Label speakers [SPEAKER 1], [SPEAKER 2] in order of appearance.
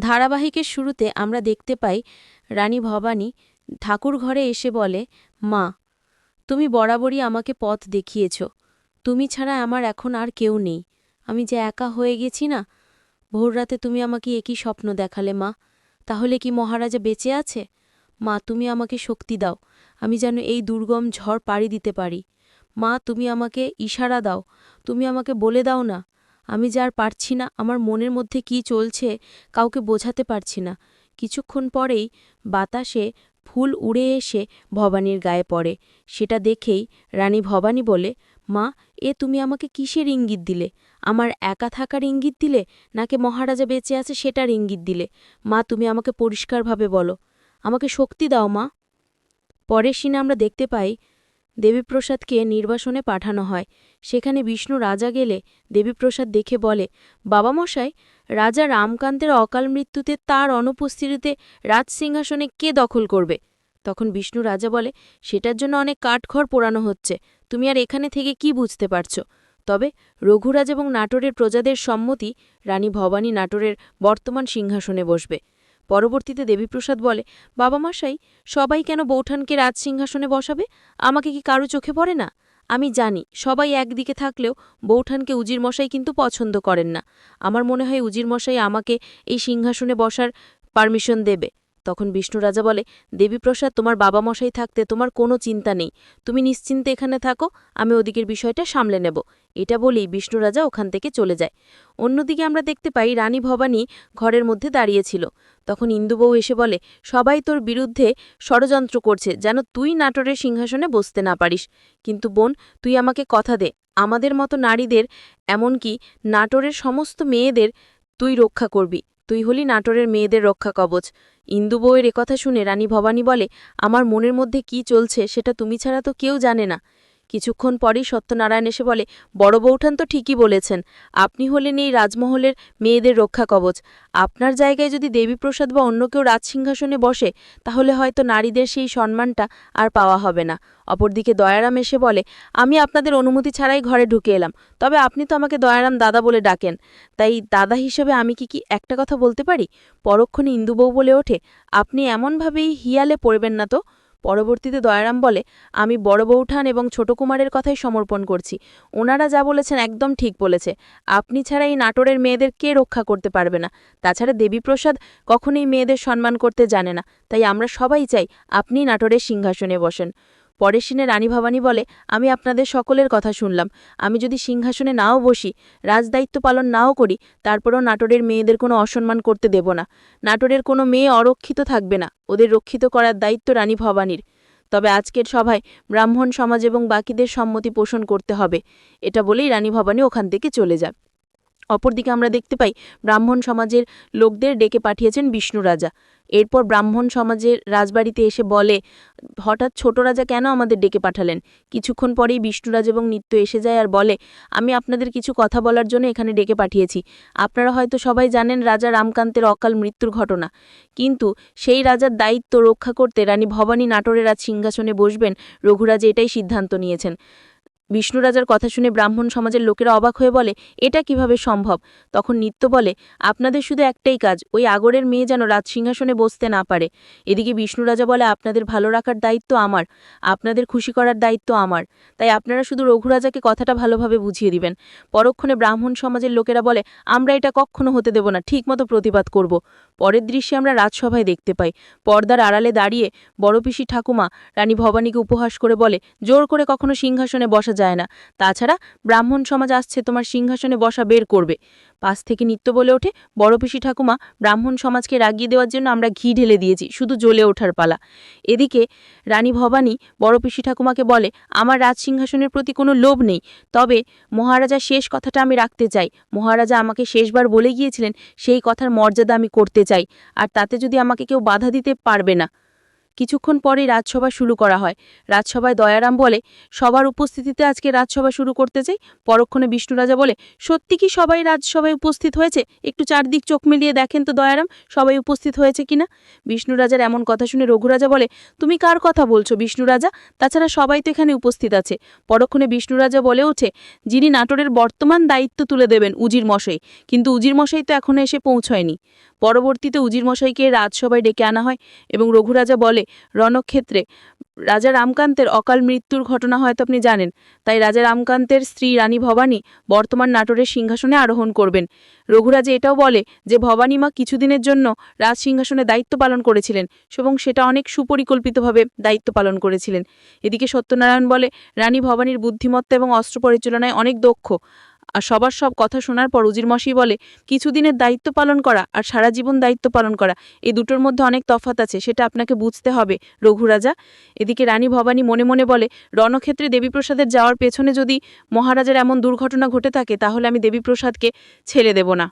[SPEAKER 1] ধারাবাহিকের শুরুতে আমরা দেখতে পাই রানী ভবানী ঠাকুর ঘরে এসে বলে, মা, তুমি বরাবরই আমাকে পথ দেখিয়েছ। তুমি ছাড়া আমার এখন আর কেউ নেই। আমি যে একা হয়ে গেছি না ভোররাতে তুমি আমাকে একই স্বপ্ন দেখালে, মা। তাহলে কি মহারাজা বেঁচে আছে? মা, তুমি আমাকে শক্তি দাও। আমি যেন এই দুর্গম ঝড় পাড়ি দিতে পারি। মা, তুমি আমাকে ইশারা দাও। তুমি আমাকে বলে দাও না আমি যার পারছি না, আমার মনের মধ্যে কি চলছে কাউকে বোঝাতে পারছি না। কিছুক্ষণ পরেই বাতাসে ফুল উড়ে এসে ভবানীর গায়ে পড়ে। সেটা দেখেই রানী ভবানী বলে, মা, এ তুমি আমাকে কিসের ইঙ্গিত দিলে? আমার একা থাকার ইঙ্গিত দিলে? নাকি মহারাজা বেঁচে আছে সেটার ইঙ্গিত দিলে? মা, তুমি আমাকে পরিষ্কারভাবে বলো। আমাকে শক্তি দাও, মা। পরের সিনে আমরা দেখতে পাই দেবীপ্রসাদকে নির্বাসনে পাঠানো হয়। সেখানে বিষ্ণু রাজা গেলে দেবীপ্রসাদ দেখে বলে বাবা মশাই রাজা রামকান্তের অকাল মৃত্যুতে তার অনুপস্থিতিতে রাজসিংহাসনে কে দখল করবে? তখন বিষ্ণু রাজা বলে, সেটার জন্য অনেক কাঠখড় পোড়ানো হচ্ছে। তুমি আর এখানে থেকে কি বুঝতে পারছ? তবে রঘুরাজ এবং নাটোরের প্রজাদের সম্মতি রানী ভবানী নাটোরের বর্তমান সিংহাসনে বসবে। পরবর্তীতে দেবীপ্রসাদ বলে, বাবা মাসাই সবাই কেন বৌঠানকে রাজসিংহাসনে বসাবে? আমাকে কি কারও চোখে পড়ে না? আমি জানি, সবাই একদিকে থাকলেও বৌঠানকে উজির মশাই কিন্তু পছন্দ করেন না। আমার মনে হয় উজির মশাই আমাকে এই সিংহাসনে বসার পারমিশন দেবে। তখন বিষ্ণু রাজা বলে, দেবীপ্রসাদ, তোমার বাবা মশাই থাকতে তোমার কোনো চিন্তা নেই। তুমি নিশ্চিন্তে এখানে থাকো, আমি ওদিকের বিষয়টা সামলে নেব এটা বলেই বিষ্ণু রাজা ওখান থেকে চলে যায়। অন্যদিকে আমরা দেখতে পাই রানী ভবানী ঘরের মধ্যে দাঁড়িয়েছিল তখন ইন্দুবউ এসে বলে, সবাই তোর বিরুদ্ধে ষড়যন্ত্র করছে, যেন তুই নাটোরের সিংহাসনে বসতে না পারিস। কিন্তু বোন, তুই আমাকে কথা দে। আমাদের মতো নারীদের, এমনকি নাটোরের সমস্ত মেয়েদের, তুই রক্ষা করবি। তুই হলি নাটোরের মেয়েদের রক্ষা কবচ। ইন্দু বউয়ের একথা শুনে রানী ভবানী বলে, আমার মনের মধ্যে কি চলছে সেটা তুমি ছাড়া তো কেউ জানে না। কিছুক্ষণ পরেই সত্যনারায়ণ এসে বলে, বড় বৌঠান তো ঠিকই বলেছেন। আপনি হলেন এই রাজমহলের মেয়েদের রক্ষা কবচ। আপনার জায়গায় যদি দেবীপ্রসাদ বা অন্য কেউ রাজসিংহাসনে বসে, তাহলে হয়তো নারীদের সেই সম্মানটা আর পাওয়া হবে না। অপরদিকে দয়ারাম এসে বলে, আমি আপনাদের অনুমতি ছাড়াই ঘরে ঢুকে এলাম। তবে আপনি তো আমাকে দয়ারাম দাদা বলে ডাকেন। তাই দাদা হিসেবে আমি কি কি একটা কথা বলতে পারি? পরক্ষণে ইন্দুবউ বলে ওঠে, আপনি এমনভাবেই হিয়ালে পড়বেন না তো? পরবর্তীতে দয়ারাম বলে, আমি বড় বৌঠান এবং ছোট কুমারের কথাই সমর্পণ করছি। ওনারা যা বলেছেন একদম ঠিক বলেছে। আপনি ছাড়া এই নাটোরের মেয়েদের কে রক্ষা করতে পারবে না? তাছাড়া দেবীপ্রসাদ কখনোই মেয়েদের সম্মান করতে জানে না। তাই আমরা সবাই চাই আপনি নাটোরের সিংহাসনে বসেন। পরের সিনে রানী ভবানী বলে, আমি আপনাদের সকলের কথা শুনলাম। আমি যদি সিংহাসনে নাও বসি, রাজদায়িত্ব পালন নাও করি, তারপরও নাটোরের মেয়েদের কোনো অসম্মান করতে দেব না। নাটোরের কোনো মেয়ে অরক্ষিত থাকবে না। ওদের রক্ষিত করার দায়িত্ব রানী ভবানীর। তবে আজকের সভায় ব্রাহ্মণ সমাজ এবং বাকিদের সম্মতি পোষণ করতে হবে। এটা বলেই রানী ভবানী ওখান থেকে চলে যায় অপরদিকে আমরা দেখতে পাই ব্রাহ্মণ সমাজের লোকদের ডেকে পাঠিয়েছেন বিষ্ণু রাজা। এরপর ব্রাহ্মণ সমাজের রাজবাড়িতে এসে বলে, হঠাৎ ছোট রাজা কেন আমাদের ডেকে পাঠালেন? কিছুক্ষণ পরেই বিষ্ণুরাজ এবং নিত্য এসে যায় আর বলে, আমি আপনাদের কিছু কথা বলার জন্য এখানে ডেকে পাঠিয়েছি। আপনারা হয়তো সবাই জানেন রাজা রামকান্তের অকাল মৃত্যুর ঘটনা। কিন্তু সেই রাজার দায়িত্ব রক্ষা করতে রানী ভবানী নাটোরের আজ সিংহাসনে বসবেন রঘুরাজ এটাই সিদ্ধান্ত নিয়েছেন। বিষ্ণু রাজার কথা শুনে ব্রাহ্মণ সমাজের লোকেরা অবাক হয়ে বলে, এটা কীভাবে সম্ভব? তখন নিত্য বলে, আপনাদের শুধু একটাই কাজ, ওই আগরের মেয়ে যেন রাজসিংহাসনে বসতে না পারে। এদিকে বিষ্ণু রাজা বলে, আপনাদের ভালো রাখার দায়িত্ব আমার, আপনাদের খুশি করার দায়িত্ব আমার। তাই আপনারা শুধু রঘুরাজাকে কথাটা ভালোভাবে বুঝিয়ে দিবেন। পরক্ষণে ব্রাহ্মণ সমাজের লোকেরা বলে, আমরা এটা কখনো হতে দেব না, ঠিকমতো প্রতিবাদ করব। পরের দৃশ্যে আমরা রাজসভায় দেখতে পাই, পর্দার আড়ালে দাঁড়িয়ে বড় পিসি ঠাকুমা রানী ভবানীকে উপহাস করে বলে, জোর করে কখনো সিংহাসনে বসা যায় না। তাছাড়া ব্রাহ্মণ সমাজ আসছে, তোমার সিংহাসনে বসা বের করবে। পাশ থেকে নিত্য বলে ওঠে, বড় পিসি ঠাকুমা, ব্রাহ্মণ সমাজকে রাগিয়ে দেওয়ার জন্য আমরা ঘি ঢেলে দিয়েছি, শুধু জ্বলে ওঠার পালা। এদিকে রানী ভবানী বড় পিসি ঠাকুমাকে বলে, আমার রাজ সিংহাসনের প্রতি কোনো লোভ নেই, তবে মহারাজা শেষ কথাটা আমি রাখতে চাই। মহারাজা আমাকে শেষবার বলে গিয়েছিলেন, সেই কথার মর্যাদা আমি করতে চাই, আর তাতে যদি আমাকে কেউ বাধা দিতে পারবে না। কিছুক্ষণ পরেই রাজসভা শুরু করা হয়। রাজসভায় দয়ারাম বলে, সবার উপস্থিতিতে আজকে রাজসভা শুরু করতে চাই। পরক্ষণে বিষ্ণু রাজা বলে, সত্যি কি সবাই রাজসভায় উপস্থিত হয়েছে? একটু চারদিক চোখ মিলিয়ে দেখেন তো দয়ারাম, সবাই উপস্থিত হয়েছে কিনা? বিষ্ণু রাজার এমন কথা শুনে রঘুরাজা বলে, তুমি কার কথা বলছো বিষ্ণু রাজা? তাছাড়া সবাই তো এখানে উপস্থিত আছে। পরক্ষণে বিষ্ণু রাজা বলে ওঠে, যিনি নাটোরের বর্তমান দায়িত্ব তুলে দেবেন উজির মশাই। কিন্তু উজির মশাই তো এখনও এসে পৌঁছয়নি। পরবর্তীতে উজির মশাইকে রাজসভায় ডেকে আনা হয় এবং রঘুরাজা বলে রণক্ষেত্রে। রাজা রামকান্তের অকাল মৃত্যুর ঘটনা হয়তো আপনি জানেন। তাই রাজা রামকান্তের স্ত্রী রানী ভবানী বর্তমান নাটোরের সিংহাসনে আরোহণ করবেন। রঘুরাজা এটাও বলে যে, ভবানী মা কিছুদিনের জন্য রাজ সিংহাসনে দায়িত্ব পালন করেছিলেন এবং সেটা অনেক সুপরিকল্পিতভাবে দায়িত্ব পালন করেছিলেন। এদিকে সত্যনারায়ণ বলে, রানী ভবানীর বুদ্ধিমত্তা এবং অস্ত্র পরিচালনায় অনেক দক্ষ। আর সবার সব কথা শোনার পর উজির মশাই বলে, কিছুদিনের দায়িত্ব পালন করা আর সারা জীবন দায়িত্ব পালন করা, এই দুটোর মধ্যে অনেক তফাত আছে, সেটা আপনাকে বুঝতে হবে রঘুরাজা এদিকে রানী ভবানী মনে মনে বলে, রণক্ষেত্রে দেবীপ্রসাদের যাওয়ার পেছনে যদি মহারাজের এমন দুর্ঘটনা ঘটে থাকে, তাহলে আমি দেবীপ্রসাদকে ছেড়ে দেব না।